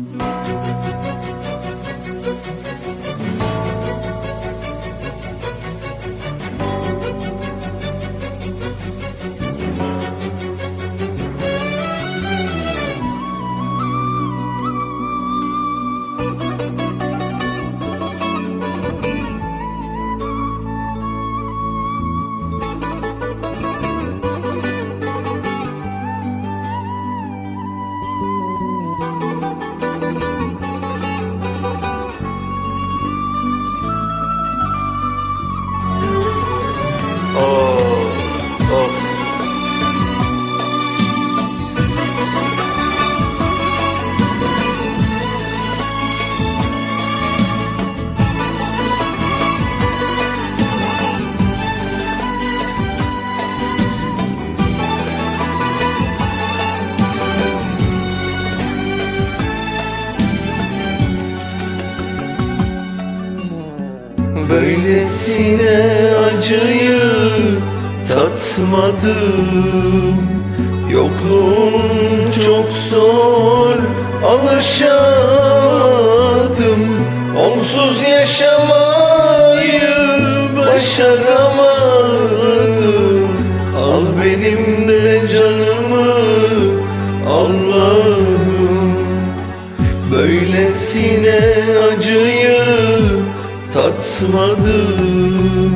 Música Böylesine acıyı tatmadım. Yokluğun çok zor alışamadım. Onsuz yaşamayı başaramadım. Al benim de canımı Allah'ım. Böylesine acıyı tatmadım.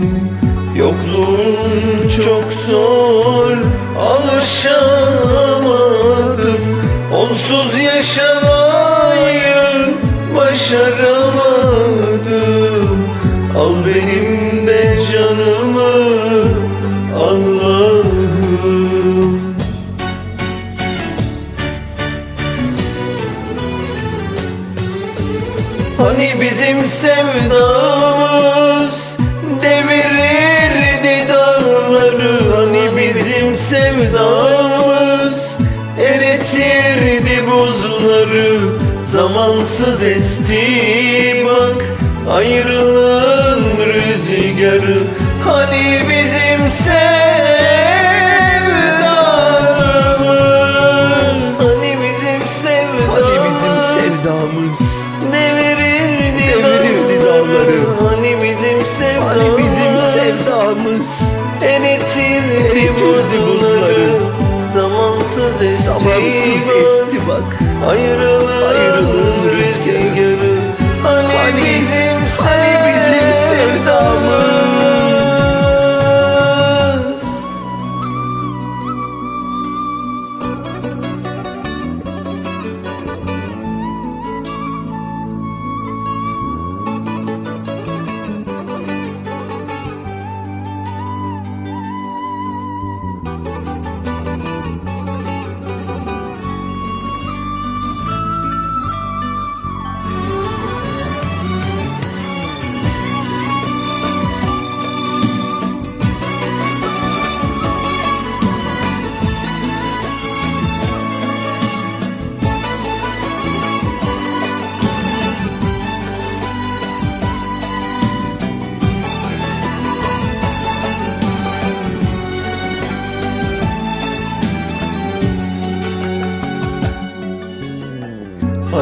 Yokluğun çok zor. Alışamadım. Onsuz yaşamayı başaramadım Hani bizim sevdamız devirirdi dağları. Hani bizim sevdamız eritirdi buzları. Zamansız esti bak ayrılığın rüzgarı. Hani bizim sevdamız Zamansız esti bak. esti bak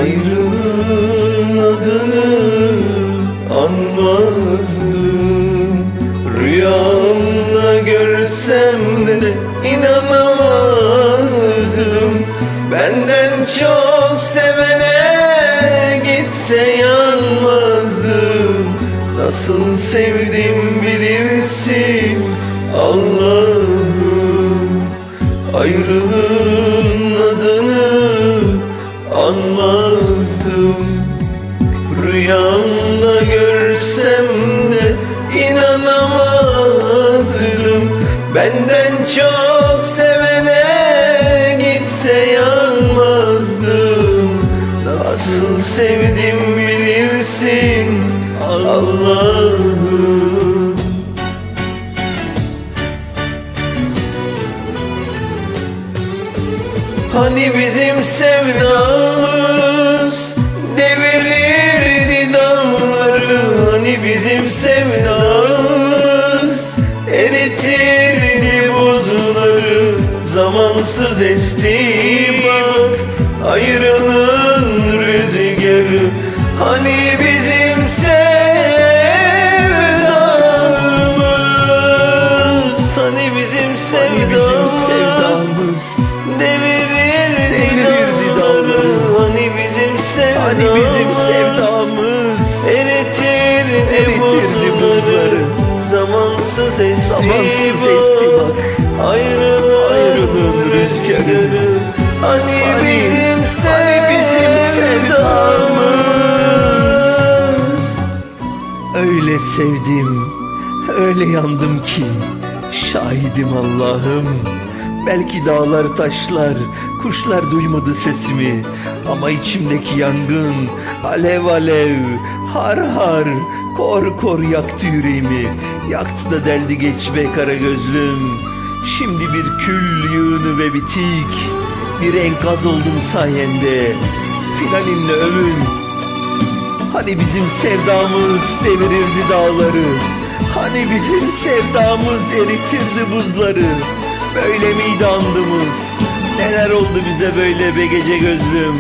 Ayrılığın adını anmazdım. Rüyamda görsem de inanamazdım. Benden çok sevene gitse yanmazdım. Nasıl sevdim bilirsin Allah'ım. Ayrılığın adını anmazdım Rüyamda görsem de inanamazdım. Benden çok sevene gitse yanmazdım. Nasıl sevdim bilirsin Allah'ım. Hani bizim sevdamız devirirdi Hani bizim sevdamız eritirdi buzları Zamansız esti bak. Ayrılığın rüzgarı Hani bizim sevdamız? Hani bizim Hani sevdamız? sevdamız? Devirirdi, Devirirdi dağları. Hani bizim sevdamız Hani bizim sevdamız Zamansız esti Zamansız esti bak. Ayrılığın, Ayrılığın rüzgarı. Hani, Hani- bizim hani bizim sevdamız. Öyle sevdim Öyle yandım ki Şahidim Allah'ım. Belki dağlar taşlar Kuşlar duymadı sesimi. Ama içimdeki yangın Alev alev Har har Kor kor yaktı yüreğimi. Yaktı da deldi geçme kara gözlüm. Şimdi bir kül yığını ve bitik. Bir enkaz oldum sayende. Finalinle övün. Hani bizim sevdamız devirirdi dağları? Hani bizim sevdamız eritirdi buzları? Böyle miydi andımız Neler oldu bize böyle be gece gözlüm?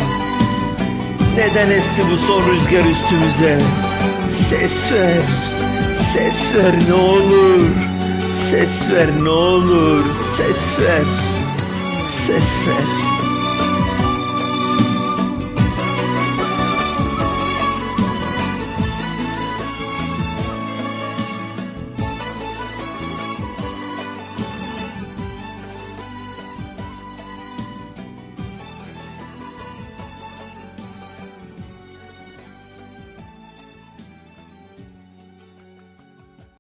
Neden esti bu son rüzgar üstümüze Ses ver Ses ver ne olur. Ses ver ne olur. Ses ver Ses ver